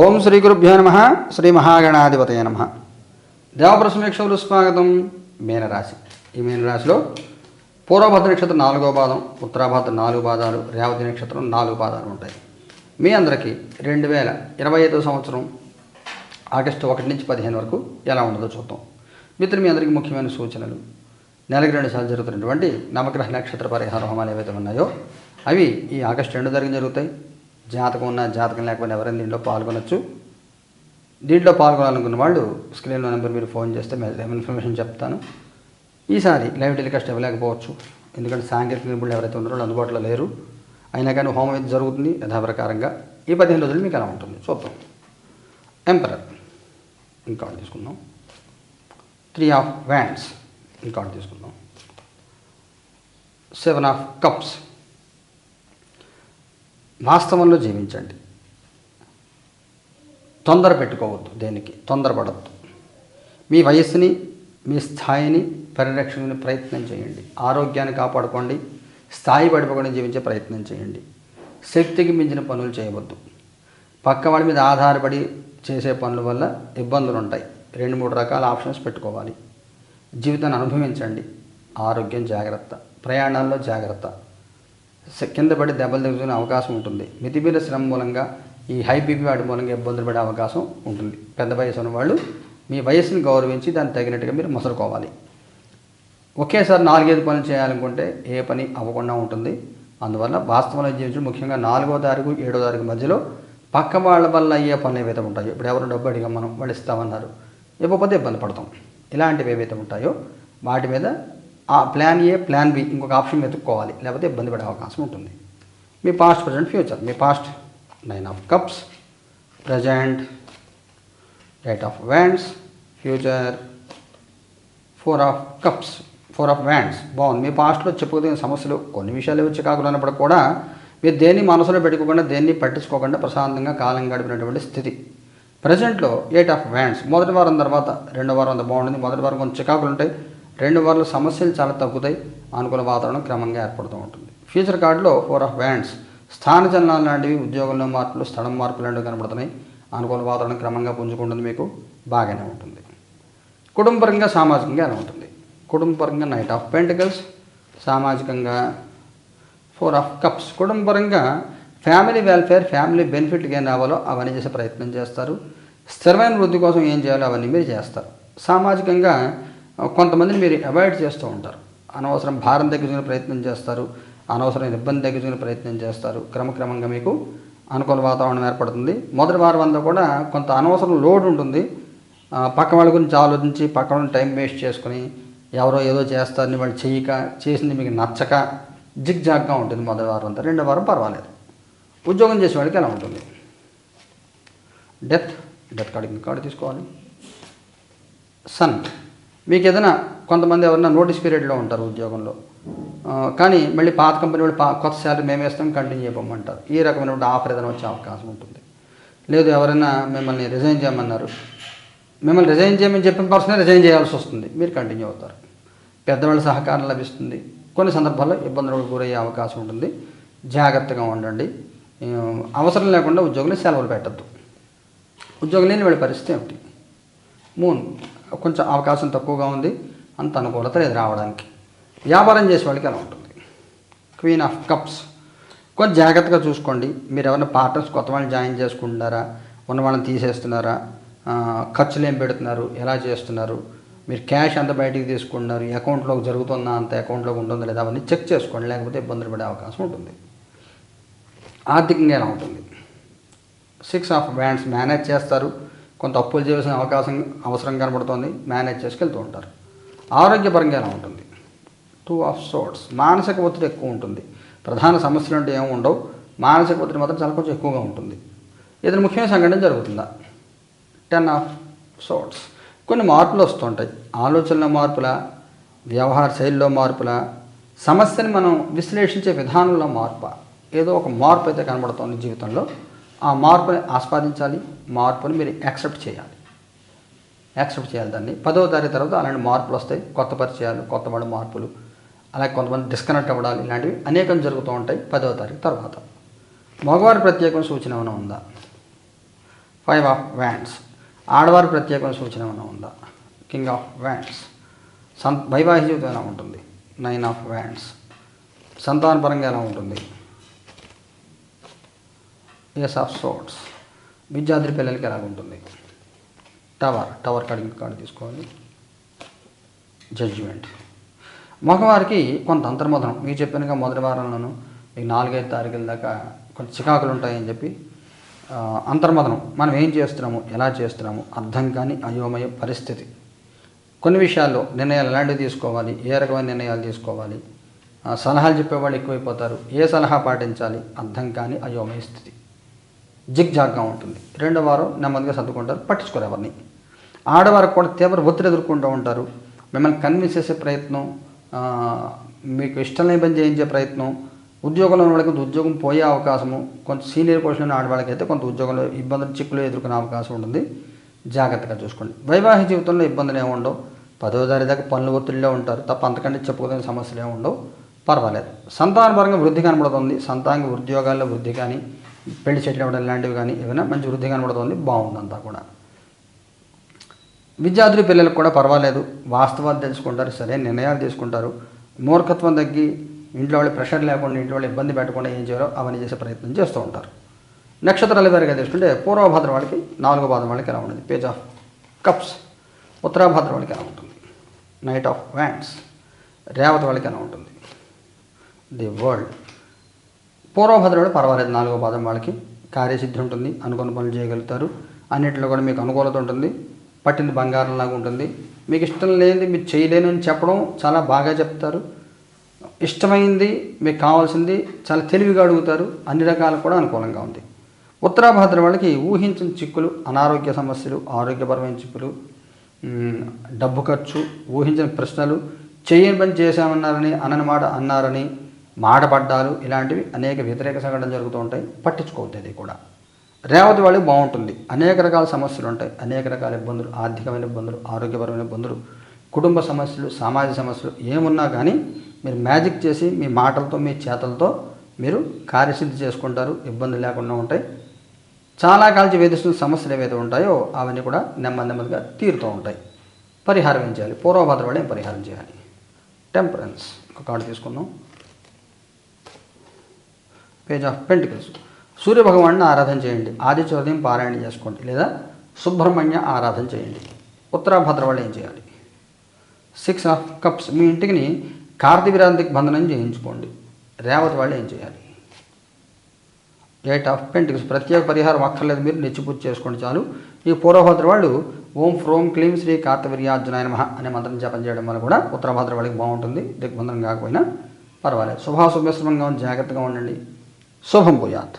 ఓం శ్రీ గురుభ్యో నమ శ్రీ మహాగణాధిపతయ నమ. దేవప్రసమీక్షలు స్వాగతం. మీనరాశి ఈ మీనరాశిలో పూర్వభద్ర నక్షత్రం నాలుగో పాదం ఉత్తరాభద్ర నాలుగు పాదాలు రేవతి నక్షత్రం నాలుగు పాదాలు ఉంటాయి. మీ అందరికీ రెండు వేల ఇరవై ఐదో సంవత్సరం ఆగస్టు ఒకటి నుంచి పదిహేను వరకు ఎలా ఉండదో చూద్దాం. మిత్రులు మీ అందరికీ ముఖ్యమైన సూచనలు. నెలకి రెండు సార్లు జరుగుతున్నటువంటి నవగ్రహ నక్షత్ర పరిహార హోమాలు ఏవైతే ఉన్నాయో అవి ఈ ఆగస్టు రెండు తారీఖున జరుగుతాయి. జాతకం ఉన్న జాతకం లేకపోయినా ఎవరైనా దీంట్లో పాల్గొనొచ్చు. దీంట్లో పాల్గొనాలనుకున్న వాళ్ళు స్క్రీన్లో నెంబర్ మీరు ఫోన్ చేస్తే మేము ఇన్ఫర్మేషన్ చెప్తాను. ఈసారి లైవ్ టెలికాస్ట్ ఇవ్వలేకపోవచ్చు. ఎందుకంటే సాంకేతిక నిపుణులు ఎవరైతే ఉన్నారో వాళ్ళు అందుబాటులో లేరు. అయినా కానీ హోమం అయితే జరుగుతుంది యథాప్రకారంగా ఈ పదిహేను రోజులు మీకు ఎలా ఉంటుంది. చూద్దాం. ఎంపరర్ ఇంకా తీసుకుందాం. త్రీ ఆఫ్ వ్యాండ్స్ ఇంకా తీసుకుందాం. సెవెన్ ఆఫ్ కప్స్ వాస్తవంలో జీవించండి. తొందర పెట్టుకోవద్దు దేనికి? తొందరపడద్దు. మీ వయస్సుని మీ స్థాయిని పరిరక్షణ ప్రయత్నం చేయండి. ఆరోగ్యాన్ని కాపాడుకోండి. స్థాయి పడిపోకుండా జీవించే ప్రయత్నం చేయండి. శక్తికి మించిన పనులు చేయవద్దు. పక్క వాడి మీద ఆధారపడి చేసే పనుల వల్ల ఇబ్బందులు ఉంటాయి. రెండు మూడు రకాల ఆప్షన్స్ పెట్టుకోవాలి. జీవితాన్ని అనుభవించండి. ఆరోగ్యం జాగ్రత్త. ప్రయాణాల్లో జాగ్రత్త. కింద పడి దెబ్బలు తగ్గుతున్న అవకాశం ఉంటుంది. మితిమీర శ్రమ మూలంగా ఈ హై బీపీ వాటి మూలంగా ఇబ్బందులు పడే అవకాశం ఉంటుంది. పెద్ద వయసు ఉన్న వాళ్ళు మీ వయసుని గౌరవించి దానికి తగినట్టుగా మీరు మొసలుకోవాలి. ఒకేసారి నాలుగైదు పనులు చేయాలనుకుంటే ఏ పని అవ్వకుండా ఉంటుంది. అందువల్ల వాస్తవంలో జీవించడం ముఖ్యంగా నాలుగో తారీఖు ఏడో తారీఖు మధ్యలో పక్క వాళ్ళ వల్ల అయ్యే పనులు ఏవైతే ఉంటాయో ఇప్పుడు ఎవరు డబ్బు అడిగాం మనం వాళ్ళు ఇస్తామన్నారు ఇవ్వకపోతే ఇబ్బంది పడతాం. ఇలాంటివి ఏవైతే ఉంటాయో వాటి మీద ఆ ప్లాన్ ఏ ప్లాన్ బి ఇంకొక ఆప్షన్ వెతుక్కోవాలి. లేకపోతే ఇబ్బంది పడే అవకాశం ఉంటుంది. మీ past present future me past nine of cups present eight of wands future four of cups four of wands బాగుంది మీ పాస్ట్లో చెప్పుకోదగిన సమస్యలు కొన్ని విషయాలు వచ్చి కాకుండా కూడా మీరు దేన్ని మనసులో పెట్టుకోకుండా దేన్ని పట్టించుకోకుండా ప్రశాంతంగా కాలం గడిపినటువంటి స్థితి. ప్రజెంట్లో ఎయిట్ ఆఫ్ వ్యాండ్స్ మొదటి వారం తర్వాత రెండో వారం అంత బాగుంటుంది మొదటి వారం కొంచెం చికాకులు ఉంటాయి. రెండు వారాల సమస్యలు చాలా తగ్గుతాయి. అనుకూల వాతావరణం క్రమంగా ఏర్పడుతూ ఉంటుంది. ఫ్యూచర్ కార్డులో ఫోర్ ఆఫ్ వ్యాండ్స్ స్థాన చలనాలు లాంటివి ఉద్యోగంలో మార్పులు స్థలం మార్పులు లాంటివి కనబడుతున్నాయి. అనుకూల వాతావరణం క్రమంగా పుంజుకుంటుంది మీకు బాగానే ఉంటుంది. కుటుంబపరంగా సామాజికంగా ఎలా ఉంటుంది? కుటుంబపరంగా నైట్ ఆఫ్ పెంటికల్స్ సామాజికంగా ఫోర్ ఆఫ్ కప్స్. కుటుంబపరంగా ఫ్యామిలీ వెల్ఫేర్ ఫ్యామిలీ బెనిఫిట్కి ఏం రావాలో అవన్నీ చేసే ప్రయత్నం చేస్తారు. స్థిరమైన వృద్ధి కోసం ఏం చేయాలో అవన్నీ మీరు చేస్తారు. సామాజికంగా కొంతమందిని మీరు అవాయిడ్ చేస్తూ ఉంటారు. అనవసరం భారం తగ్గించుకునే ప్రయత్నం చేస్తారు. అనవసరమైన ఇబ్బంది తగ్గించుకునే ప్రయత్నం చేస్తారు. క్రమక్రమంగా మీకు అనుకూల వాతావరణం ఏర్పడుతుంది. మొదటి వారం అంతా కూడా కొంత అనవసరం లోడ్ ఉంటుంది. పక్క వాళ్ళ గురించి ఆలోచించి పక్క వాళ్ళని టైం వేస్ట్ చేసుకుని ఎవరో ఏదో చేస్తారని వాళ్ళు చేయక చేసింది మీకు నచ్చక జిగ్ జాగ్గా ఉంటుంది మొదటి వారం అంతా. రెండో వారం పర్వాలేదు. ఉద్యోగం చేసే వాడికి ఎలా ఉంటుంది? డెత్ డెత్ కార్డు కార్డు తీసుకోవాలి. సన్. మీకు ఏదైనా కొంతమంది ఎవరైనా నోటీస్ పీరియడ్లో ఉంటారు ఉద్యోగంలో. కానీ మళ్ళీ పాత కంపెనీ వాళ్ళు కొత్త శాలరీ మేము వేస్తాం కంటిన్యూ చేయమంటారు ఈ రకమైనటువంటి ఆఫర్ ఏదైనా వచ్చే అవకాశం ఉంటుంది. లేదు ఎవరైనా మిమ్మల్ని రిజైన్ చేయమన్నారు. మిమ్మల్ని రిజైన్ చేయమని చెప్పిన పర్సనే రిజైన్ చేయాల్సి వస్తుంది. మీరు కంటిన్యూ అవుతారు. పెద్దవాళ్ళ సహకారం లభిస్తుంది. కొన్ని సందర్భాల్లో ఇబ్బందులకు గురయ్యే అవకాశం ఉంటుంది. జాగ్రత్తగా ఉండండి. అవసరం లేకుండా ఉద్యోగులు సెలవులు పెట్టద్దు. ఉద్యోగం లేని వాళ్ళ పరిస్థితి ఏమిటి? మూన్ కొంచెం అవకాశం తక్కువగా ఉంది. అంత అనుకూలత లేదు రావడానికి. వ్యాపారం చేసే వాళ్ళకి ఎలా ఉంటుంది. క్వీన్ ఆఫ్ కప్స్ కొంచెం జాగ్రత్తగా చూసుకోండి. మీరు ఎవరైనా పార్ట్నర్స్ కొత్త వాళ్ళని జాయిన్ చేసుకుంటున్నారా? ఉన్న వాళ్ళని తీసేస్తున్నారా? ఖర్చులు ఏం పెడుతున్నారు? ఎలా చేస్తున్నారు? మీరు క్యాష్ అంత బయటికి తీసుకుంటున్నారు? ఈ అకౌంట్లోకి జరుగుతుందా? అంత అకౌంట్లోకి ఉంటుందా? లేదా అవన్నీ చెక్ చేసుకోండి. లేకపోతే ఇబ్బందులు పడే అవకాశం ఉంటుంది. ఆర్థికంగా ఎలా ఉంటుంది? సిక్స్ ఆఫ్ బ్యాండ్స్ మేనేజ్ చేస్తారు. కొంత అప్పులు చేయాల్సిన అవకాశం అవసరం కనబడుతుంది. మేనేజ్ చేసుకెళ్తూ ఉంటారు. ఆరోగ్యపరంగా ఎలా ఉంటుంది? టూ ఆఫ్ సోర్ట్స్ మానసిక ఒత్తిడి ఎక్కువ ఉంటుంది. ప్రధాన సమస్యలు అంటే ఏమి ఉండవు. మానసిక ఒత్తిడి మాత్రం చాలా కొంచెం ఎక్కువగా ఉంటుంది. ఏదైనా ముఖ్యమైన సంఘటన జరుగుతుందా? టెన్ ఆఫ్ సోర్ట్స్ కొన్ని మార్పులు వస్తుంటాయి. ఆలోచనల మార్పుల? వ్యవహార శైలిలో మార్పుల? సమస్యని మనం విశ్లేషించే విధానంలో మార్పు? ఏదో ఒక మార్పు అయితే కనబడుతుంది జీవితంలో. ఆ మార్పుని ఆస్వాదించాలి మార్పుని మీరు యాక్సెప్ట్ చేయాలి. యాక్సెప్ట్ చేయాలి దాన్ని. పదవ తారీఖు తర్వాత అలాంటి మార్పులు వస్తాయి. కొత్త పరిచయాలు కొత్త వాళ్ళ మార్పులు అలాగే కొంతమంది డిస్కనెక్ట్ అవ్వడాలు ఇలాంటివి అనేకం జరుగుతూ ఉంటాయి పదవ తారీఖు తర్వాత. మగవారి ప్రత్యేకమైన సూచన ఏమైనా ఉందా? ఫైవ్ ఆఫ్ వ్యాండ్స్ ఆడవారి ప్రత్యేకమైన సూచన ఏమైనా ఉందా? కింగ్ ఆఫ్ వ్యాండ్స్ సం వైవాహిక జీవితం ఎలా ఉంటుంది? నైన్ ఆఫ్ వ్యాండ్స్ సంతానపరంగా ఎలా ఉంటుంది? ఎస్ ఆఫ్ సోట్స్ విద్యార్థి పిల్లలకి ఎలా ఉంటుంది టవర్ టవర్ కార్డు కార్డు తీసుకోవాలి జడ్జిమెంట్ మగవారికి కొంత అంతర్మోదనం. మీకు చెప్పినగా మొదటి వారంలోనూ మీకు నాలుగైదు తారీఖుల దాకా కొంత చికాకులు ఉంటాయని చెప్పి ఆ, అంతర్మదనం. మనం ఏం చేస్తున్నాము? ఎలా చేస్తున్నాము? అర్థం కాని అయోమయ పరిస్థితి. కొన్ని విషయాల్లో నిర్ణయాలు ఎలాంటివి తీసుకోవాలి? ఏ రకమైన నిర్ణయాలు తీసుకోవాలి? సలహాలు చెప్పేవాళ్ళు ఎక్కువైపోతారు. ఏ సలహా పాటించాలి? అర్థం కాని అయోమయ స్థితి. జిగ్జాగ్గా ఉంటుంది. రెండో వారం నెమ్మదిగా సర్దుకుంటారు పట్టించుకోరు ఎవరిని. ఆడవారికి కూడా తీవ్ర ఒత్తిడి ఎదుర్కొంటూ ఉంటారు. మిమ్మల్ని కన్విన్స్ చేసే ప్రయత్నం మీకు ఇష్టం లేని పని చేయించే ప్రయత్నం ఉద్యోగంలో ఉన్న వాళ్ళకి ఉద్యోగం పోయే అవకాశము కొంత సీనియర్ పొజిషన్ ఆడవాళ్ళకి అయితే కొంత ఉద్యోగంలో ఇబ్బందులు చిక్కులు ఎదుర్కొనే అవకాశం ఉంటుంది. జాగ్రత్తగా చూసుకోండి. వైవాహిక జీవితంలో ఇబ్బందులు ఏమి ఉండవు. పదో తారీ దాకా పనులు ఒత్తిడిలో ఉంటారు తప్ప అంతకంటే చెప్పుకోదగిన సమస్యలు ఏముండవు పర్వాలేదు. సంతానపరంగా వృద్ధి కనబడుతుంది సంతాన ఉద్యోగాల్లో వృద్ధి కానీ పెళ్ళి చెట్లు ఇవ్వడం లాంటివి కానీ ఏమైనా మంచి వృద్ధి కనబడుతుంది బాగుందంతా కూడా. విద్యార్థుల పిల్లలకు కూడా పర్వాలేదు. వాస్తవాలు తెలుసుకుంటారు సరైన నిర్ణయాలు తీసుకుంటారు. మూర్ఖత్వం తగ్గి ఇంట్లో వాళ్ళు ప్రెషర్ లేకుండా ఇంట్లో వాళ్ళు ఇబ్బంది పెట్టకుండా ఏం చేయాలో అవన్నీ చేసే ప్రయత్నం చేస్తూ ఉంటారు. నక్షత్రాల వారిగా తీసుకుంటే పూర్వభాద్ర వాళ్ళకి నాలుగో భాద్ర వాళ్ళకి ఎలా ఉంటుంది? పేజ్ ఆఫ్ కప్స్ ఉత్తరాభాద్ర వాళ్ళకి ఎలా ఉంటుంది? నైట్ ఆఫ్ వ్యాండ్స్ రేవతి వాళ్ళకి ఎలా ఉంటుంది? ది వరల్డ్ పూర్వభద్రుడు పర్వాలేదు నాలుగో పాదం వాళ్ళకి కార్యసిద్ధి ఉంటుంది అనుకున్న పనులు చేయగలుగుతారు. అన్నింటిలో కూడా మీకు అనుకూలత ఉంటుంది పట్టింది బంగారంలాగా ఉంటుంది. మీకు ఇష్టం లేనిది మీరు చేయలేను అని చెప్పడం చాలా బాగా చెప్తారు. ఇష్టమైంది మీకు కావాల్సింది చాలా తెలివిగా అడుగుతారు అన్ని రకాలు కూడా అనుకూలంగా ఉంది. ఉత్తరాభద్ర వాళ్ళకి ఊహించిన చిక్కులు అనారోగ్య సమస్యలు ఆరోగ్యపరమైన చిక్కులు డబ్బు ఖర్చు ఊహించిన ప్రశ్నలు చేయని పని చేశామన్నారని అనని మాట అన్నారని మాటపడ్డాలు ఇలాంటివి అనేక వ్యతిరేక సంఘటనలు జరుగుతూ ఉంటాయి. పట్టించుకోవద్దు అది కూడా. రేవతి వాళ్ళు బాగుంటుంది. అనేక రకాల సమస్యలు ఉంటాయి. అనేక రకాల ఇబ్బందులు ఆర్థికమైన ఇబ్బందులు ఆరోగ్యపరమైన ఇబ్బందులు కుటుంబ సమస్యలు సామాజిక సమస్యలు ఏమున్నా కానీ మీరు మ్యాజిక్ చేసి మీ మాటలతో మీ చేతలతో మీరు కార్యసిద్ధి చేసుకుంటారు. ఇబ్బందులు లేకుండా ఉంటాయి. చాలా కాల్చి వేధిస్తున్న సమస్యలు ఏవైతే ఉంటాయో అవన్నీ కూడా నెమ్మది నెమ్మదిగా తీరుతూ ఉంటాయి. పరిహారం ఏం చేయాలి? పూర్వభద్ర వాళ్ళు ఏం పరిహారం చేయాలి? టెంపరెన్స్. ఒక కార్డు తీసుకుందాం. Page of pentacles. సూర్యభగవాన్ని ఆరాధన చేయండి. ఆదిత్య ఉదయం పారాయణ చేసుకోండి. లేదా సుబ్రహ్మణ్య ఆరాధన చేయండి. ఉత్తరాభద్ర వాళ్ళు ఏం చేయాలి? సిక్స్ ఆఫ్ కప్స్ మీ ఇంటికి కార్తీవిరాంతికి బంధనం చేయించుకోండి. రేవతి వాళ్ళు ఏం చేయాలి? ఎయిట్ ఆఫ్ పెంటికల్స్ ప్రత్యేక పరిహారం అక్కర్లేదు. మీరు నిత్యపూజ చేసుకోండి చాలు. ఈ పూర్వభద్ర వాళ్ళు ఓం ఫ్రోం క్లీం శ్రీ కార్తవీర్యార్జునాయ మహ అనే మంత్రం జపం చేయడం వల్ల కూడా ఉత్తరభద్ర వాళ్ళకి బాగుంటుంది. దిగ్బంధనం కాకపోయినా పర్వాలేదు. శుభాశుభశ్రమంగా ఉండి జాగ్రత్తగా ఉండండి. శుభం పోయాత్